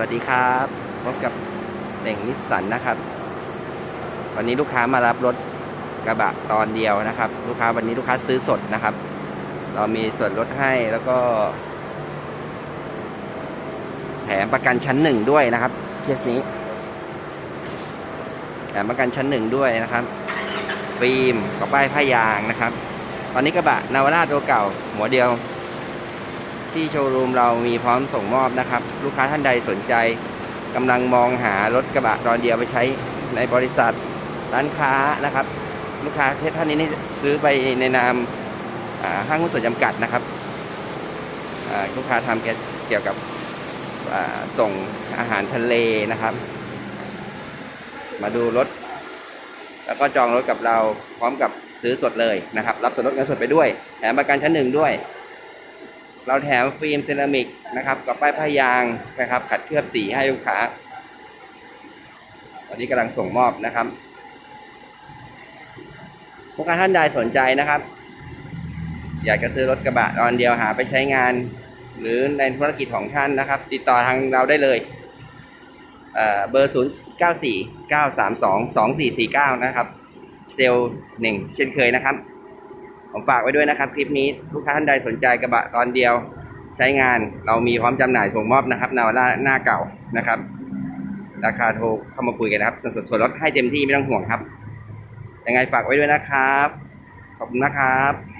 วัสดีครับพบกับเด่งนิสสันนะครับ วันนี้ลูกค้ามารับรถกระบะตอนเดียวนะครับ ลูกค้าวันนี้ลูกค้าซื้อสดนะครับ เรามีส่วนลดให้แล้วก็ แถมประกันชั้นหนึ่งด้วยนะครับเคสนี้ แถมประกันชั้นหนึ่งด้วยนะครับฟิล์มกับป้ายผ้ายางนะครับ ตอนนี้กระบะนาวร่าตัวเก่าหัวเดียว ที่โชว์รูมเรามีพร้อมส่งมอบนะครับ ลูกค้าท่านใดสนใจกำลังมองหารถกระบะตอนเดียวไปใช้ในบริษัทร้านค้านะครับ ลูกค้าท่านนี้ซื้อไปในนามห้างหุ้นส่วนจำกัดนะครับลูกค้าทำเกี่ยวกับส่งอาหารทะเลนะครับ มาดูรถ แล้วก็จองรถกับเราพร้อมกับซื้อสดเลยนะครับ รับส่วนลดเงินสดไปด้วยแถมประกันชั้นหนึ่งด้วย เราแถมฟิล์มเซรามิกนะครับ กับป้ายผ้ายางนะครับ ขัดเคลือบสีให้ลูกค้าตอนนี้กำลังส่งมอบนะครับลูกค้าท่านใดสนใจนะครับ อยากจะซื้อรถกระบะตอนเดียวหาไปใช้งาน หรือในธุรกิจของท่านนะครับ ติดต่อทางเราได้เลยเอ่อเบอร์ 0 9 4 9 3 2 2 4 4 9 นะครับ เซลล์หนึ่งเช่นเคยนะครับ ผมฝากไว้ด้วยนะครับคลิปนี้ลูกค้าท่านใดสนใจกระบะตอนเดียวใช้งานเรามีพร้อมจำหน่ายส่งมอบนะครับนาวาร่าหน้าเก่านะครับ ราคาโทรเข้ามาคุยกันนะครับส่วนส่วนลดให้เต็มที่ไม่ต้องห่วงครับยังไงฝากไว้ด้วยนะครับ ขอบคุณนะครับ